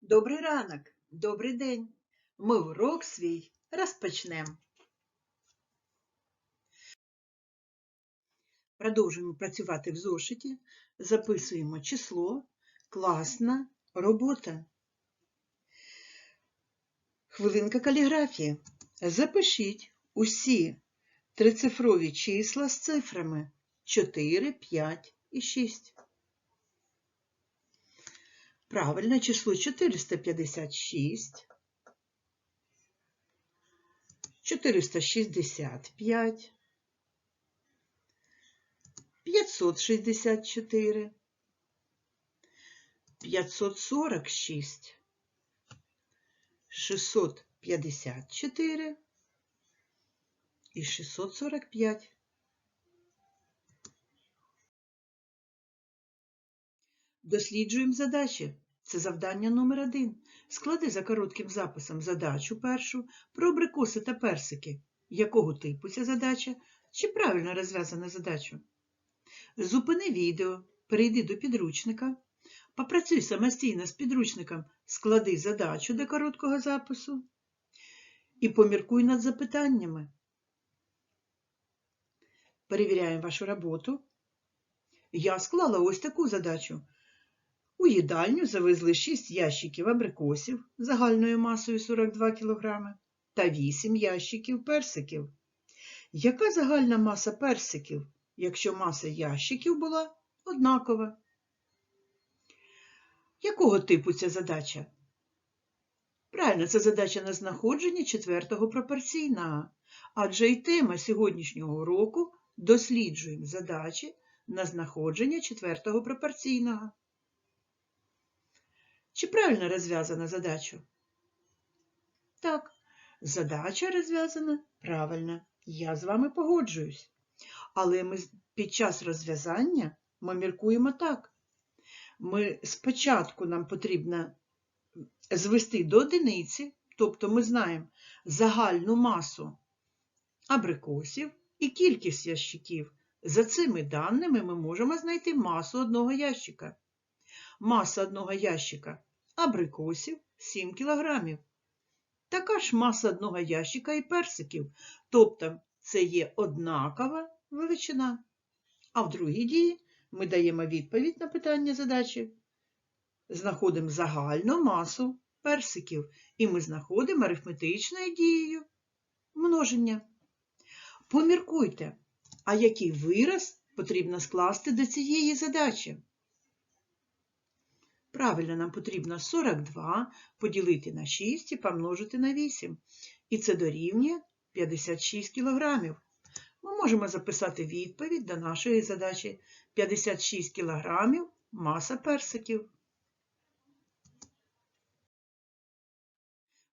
Добрий ранок, добрий день. Ми урок свій розпочнемо. Продовжуємо працювати в зошиті, записуємо число, класна робота. Хвилинка каліграфії. Запишіть усі трицифрові числа з цифрами 4, 5 і 6. Правильне число 456, 465, 564, 546, 654 і 645. Досліджуємо задачі. Це завдання номер один. Склади за коротким записом задачу першу про абрикоси та персики. Якого типу ця задача? Чи правильно розв'язана задача? Зупини відео, перейди до підручника, попрацюй самостійно з підручником, склади задачу до короткого запису і поміркуй над запитаннями. Перевіряємо вашу роботу. Я склала ось таку задачу. У їдальню завезли 6 ящиків абрикосів загальною масою 42 кг та 8 ящиків персиків. Яка загальна маса персиків, якщо маса ящиків була однакова? Якого типу ця задача? Правильно, це задача на знаходження четвертого пропорційного, адже й тема сьогоднішнього уроку досліджуємо задачі на знаходження четвертого пропорційного. Чи правильно розв'язана задача? Так, задача розв'язана правильно. Я з вами погоджуюсь. Але ми під час розв'язання ми міркуємо так. Ми спочатку нам потрібно звести до одиниці, тобто ми знаємо загальну масу абрикосів і кількість ящиків. За цими даними ми можемо знайти масу одного ящика. Маса одного ящика абрикосів 7 кг. Така ж маса одного ящика і персиків, тобто це є однакова величина. А в другій дії ми даємо відповідь на питання задачі. Знаходимо загальну масу персиків, і ми знаходимо арифметичною дією множення. Поміркуйте, а який вираз потрібно скласти до цієї задачі? Правильно, нам потрібно 42 поділити на 6 і помножити на 8. І це дорівнює 56 кг. Ми можемо записати відповідь до нашої задачі 56 кг маса персиків.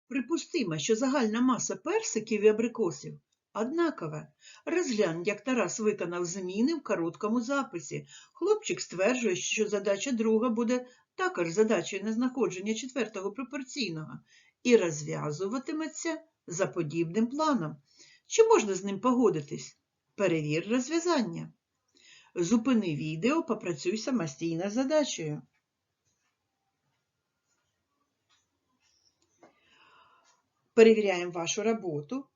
Припустимо, що загальна маса персиків і абрикосів однакова. Розглянь, як Тарас виконав зміни в короткому записі. Хлопчик стверджує, що задача друга буде також задачею на знаходження четвертого пропорційного і розв'язуватиметься за подібним планом. Чи можна з ним погодитись? Перевір розв'язання. Зупини відео, попрацюй самостійно з задачею. Перевіряємо вашу роботу.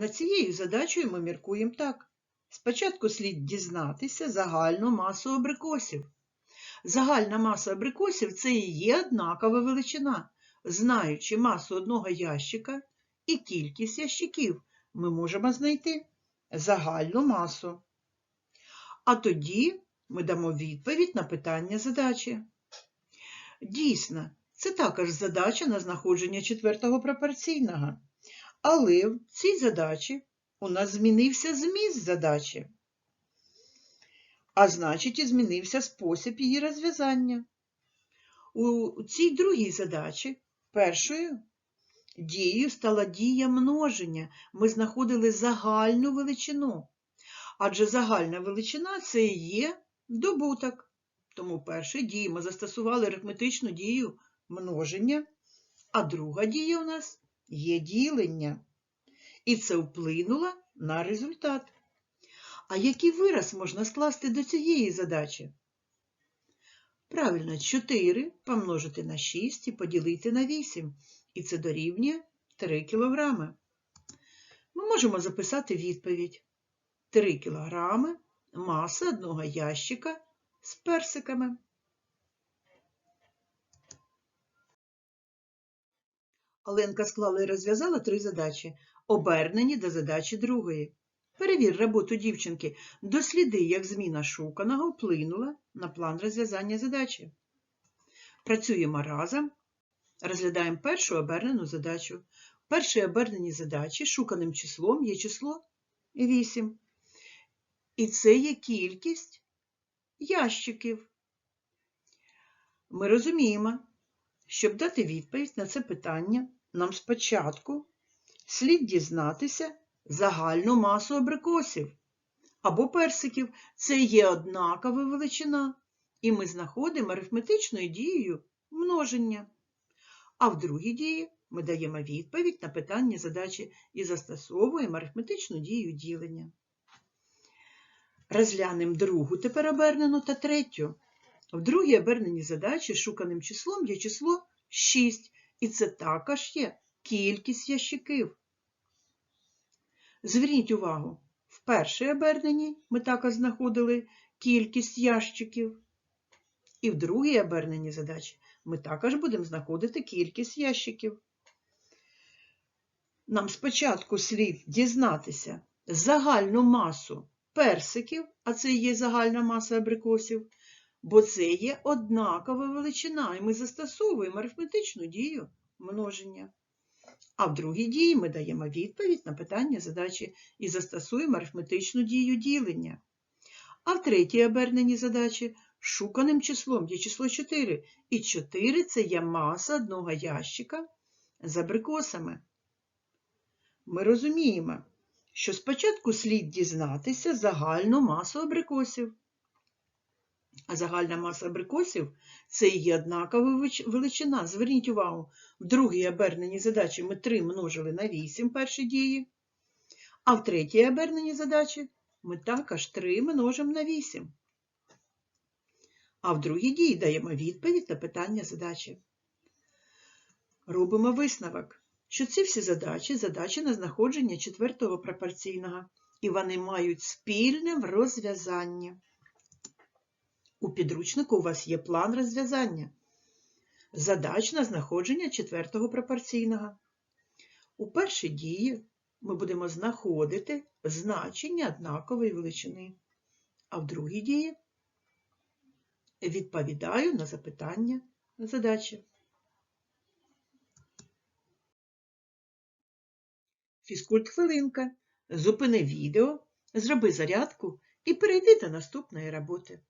Над цією задачею ми міркуємо так. Спочатку слід дізнатися загальну масу абрикосів. Загальна маса абрикосів це і є однакова величина. Знаючи масу одного ящика і кількість ящиків, ми можемо знайти загальну масу. А тоді ми дамо відповідь на питання задачі. Дійсно, це також задача на знаходження четвертого пропорційного. Але в цій задачі у нас змінився зміст задачі а значить, і змінився спосіб її розв'язання. У цій другій задачі першою дією стала дія множення. Ми знаходили загальну величину. Адже загальна величина це і є добуток. Тому першою дією ми застосували арифметичну дію множення, а друга дія у нас є ділення. І це вплинуло на результат. А який вираз можна скласти до цієї задачі? Правильно, 4 помножити на 6 і поділити на 8. І це дорівнює 3 кілограми. Ми можемо записати відповідь. 3 кілограми маса одного ящика з персиками. Оленка склала і розв'язала три задачі, обернені до задачі другої. Перевір роботу дівчинки. Досліди, як зміна шуканого вплинула на план розв'язання задачі. Працюємо разом. Розглядаємо першу обернену задачу. В першій оберненій задачі шуканим числом є число 8. І це є кількість ящиків. Ми розуміємо, щоб дати відповідь на це питання, нам спочатку слід дізнатися загальну масу абрикосів або персиків. Це є однакова величина, і ми знаходимо арифметичною дією множення. А в другій дії ми даємо відповідь на питання задачі і застосовуємо арифметичну дію ділення. Розглянемо другу тепер обернену та третю. В другій оберненій задачі шуканим числом є число 6, і це також є кількість ящиків. Зверніть увагу, в першій оберненні ми також знаходили кількість ящиків, і в другій оберненій задачі ми також будемо знаходити кількість ящиків. Нам спочатку слід дізнатися загальну масу персиків, а це є загальна маса абрикосів, бо це є однакова величина, і ми застосовуємо арифметичну дію множення. А в другій дії ми даємо відповідь на питання задачі і застосуємо арифметичну дію ділення. А в третій оберненій задачі шуканим числом є число 4, і 4 це є маса одного ящика з абрикосами. Ми розуміємо, що спочатку слід дізнатися загальну масу абрикосів. А загальна маса абрикосів це є однакова величина. Зверніть увагу, в другій оберненій задачі ми 3 множили на 8 перші дії, а в третій оберненій задачі ми також 3 множимо на 8. А в другій дії даємо відповідь на питання задачі. Робимо висновок, що ці всі задачі задачі на знаходження четвертого пропорційного, і вони мають спільне в розв'язанні. У підручнику у вас є план розв'язання. Задач на знаходження четвертого пропорційного. У першій дії ми будемо знаходити значення однакової величини, а в другій дії відповідаю на запитання задачі. Фізкульт хвилинка. Зупини відео, зроби зарядку і перейди до наступної роботи.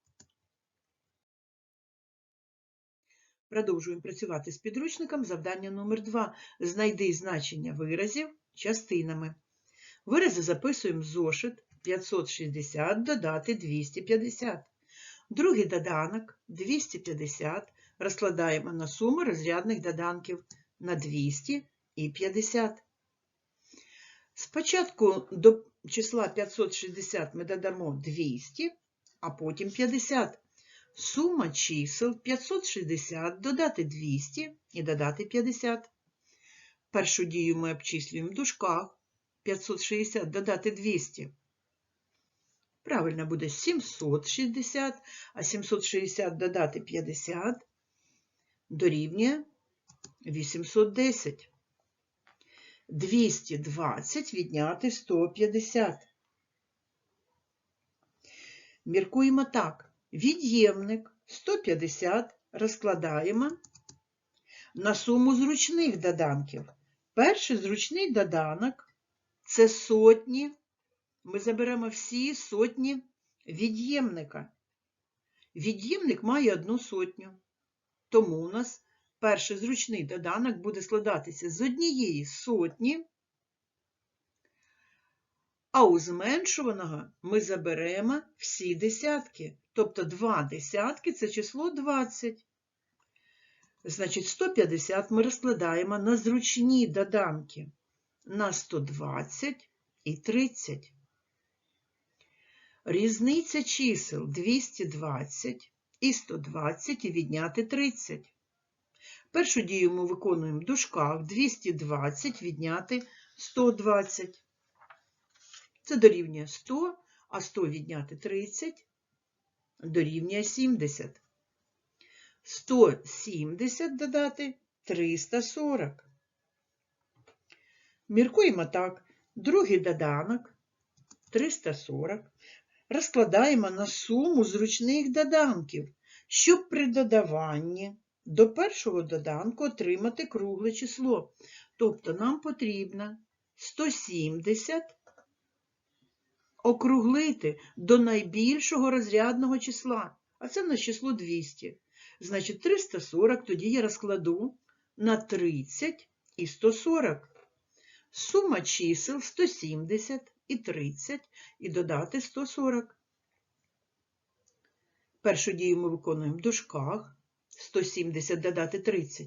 Продовжуємо працювати з підручником. Завдання номер 2 Знайди значення виразів частинами. Вирази записуємо зошит 560 додати 250. Другий доданок 250 розкладаємо на суму розрядних доданків на 200 і 50. Спочатку до числа 560 ми додамо 200, а потім 50. Сума чисел 560 додати 200 і додати 50. Першу дію ми обчислюємо в дужках 560 додати 200. Правильно буде 760, а 760 додати 50 дорівнює 810. 220 відняти 150. Міркуємо так. Від'ємник 150 розкладаємо на суму зручних доданків. Перший зручний доданок це сотні. Ми заберемо всі сотні від'ємника. Від'ємник має одну сотню. Тому у нас перший зручний доданок буде складатися з однієї сотні, а у зменшуваного ми заберемо всі десятки. Тобто 2 десятки це число 20. Значить, 150 ми розкладаємо на зручні доданки на 120 і 30. Різниця чисел 220 і 120 і відняти 30. Першу дію ми виконуємо в дужках 220 відняти 120. Це дорівнює 100, а 100 відняти 30 дорівнює 70. 170 додати 340. Міркуємо так. Другий доданок 340 розкладаємо на суму зручних доданків, щоб при додаванні до першого доданку отримати кругле число. Тобто нам потрібно 170 округлити до найбільшого розрядного числа, а це на число 200. Значить, 340 тоді я розкладу на 30 і 140. Сума чисел 170 і 30 і додати 140. Першу дію ми виконуємо в дужках. 170 додати 30.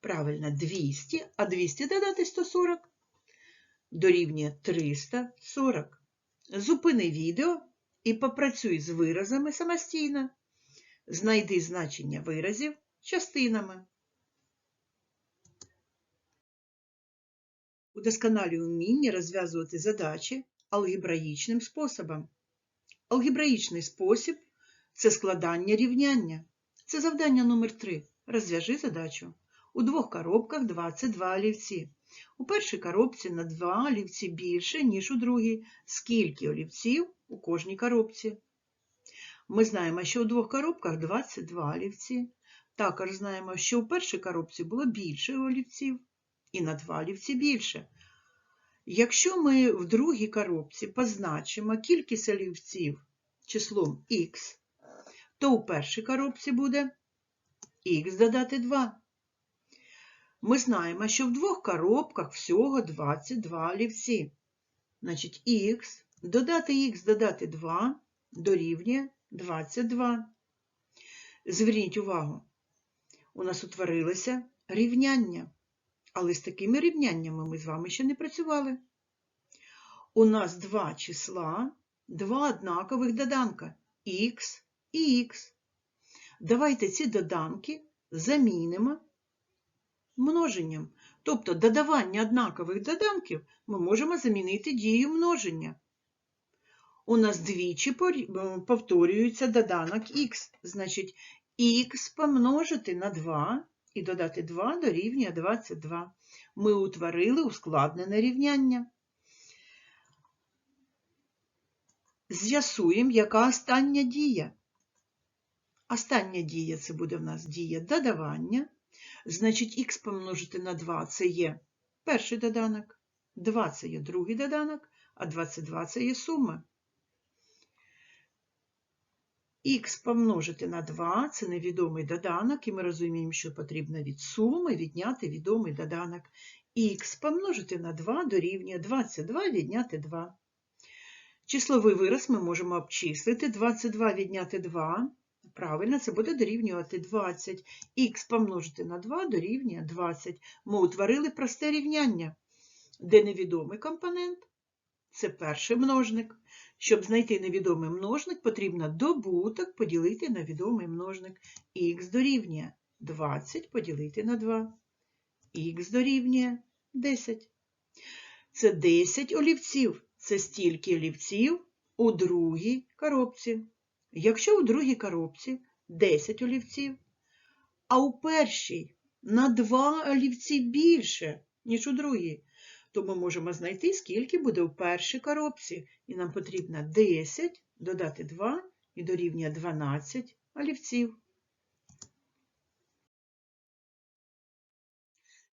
Правильно, 200, а 200 додати 140 дорівнює 340. Зупини відео і попрацюй з виразами самостійно. Знайди значення виразів частинами. Удосконалюй вміння розв'язувати задачі алгебраїчним способом. Алгебраїчний спосіб це складання рівняння. Це завдання номер 3. Розв'яжи задачу. У двох коробках 22 олівці. У першій коробці на 2 олівці більше, ніж у другій. Скільки олівців у кожній коробці? Ми знаємо, що у двох коробках 22 олівці. Також знаємо, що у першій коробці було більше олівців і на 2 олівці більше. Якщо ми в другій коробці позначимо кількість олівців числом х, то у першій коробці буде х додати 2. Ми знаємо, що в двох коробках всього 22 олівці. Значить, х додати х додати 2 дорівнює 22. Зверніть увагу, у нас утворилося рівняння. Але з такими рівняннями ми з вами ще не працювали. У нас два числа, два однакових доданка х і х. Давайте ці доданки замінимо множенням. Тобто додавання однакових доданків ми можемо замінити дією множення. У нас двічі повторюється доданок х. Значить, х помножити на 2 і додати 2 дорівнює 22. Ми утворили ускладнене рівняння. З'ясуємо, яка остання дія. Остання дія це буде в нас дія додавання. Значить, х помножити на 2 це є перший доданок, 2 це є другий доданок, а 22 це є сума. Х помножити на 2 це невідомий доданок, і ми розуміємо, що потрібно від суми відняти відомий доданок. Х помножити на 2 дорівнює 22 відняти 2. Числовий вираз ми можемо обчислити. 22 відняти 2. Правильно, це буде дорівнювати 20. Х помножити на 2 дорівнює 20. Ми утворили просте рівняння, де невідомий компонент це перший множник. Щоб знайти невідомий множник, потрібно добуток поділити на відомий множник. Х дорівнює 20 поділити на 2. Х дорівнює 10. Це 10 олівців. Це стільки олівців у другій коробці. Якщо у другій коробці 10 олівців, а у першій на 2 олівці більше, ніж у другій, то ми можемо знайти, скільки буде у першій коробці. І нам потрібно 10 додати 2 і дорівнює 12 олівців.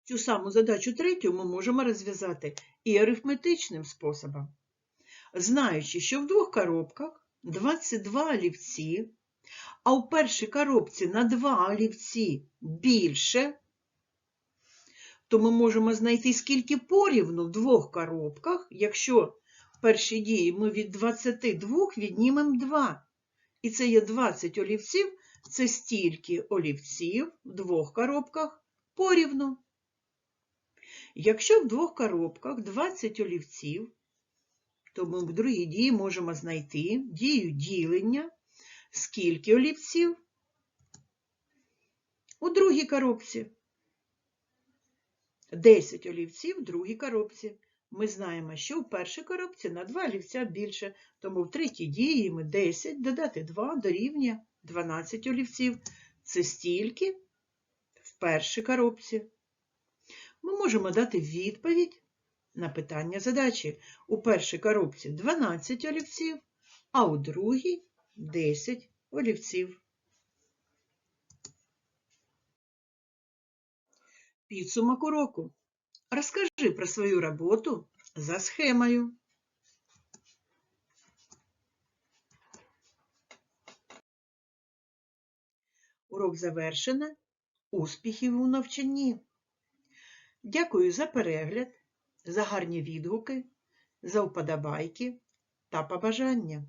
Цю саму задачу третю ми можемо розв'язати і арифметичним способом. Знаючи, що в двох коробках 22 олівці, а у першій коробці на 2 олівці більше, то ми можемо знайти, скільки порівну в двох коробках, якщо в першій дії ми від 22 віднімемо 2. І це є 20 олівців, це стільки олівців в двох коробках порівну. Якщо в двох коробках 20 олівців, то ми в другій дії можемо знайти дію ділення. Скільки олівців? У другій коробці. 10 олівців в другій коробці. Ми знаємо, що в першій коробці на 2 олівця більше, тому в третій дії ми 10 додати 2 дорівнює 12 олівців. Це стільки в першій коробці. Ми можемо дати відповідь на питання задачі. У першій коробці 12 олівців, а у другій 10 олівців. Підсумок уроку. Розкажи про свою роботу за схемою. Урок завершено. Успіхів у навчанні. Дякую за перегляд, за гарні відгуки, за вподобайки та побажання.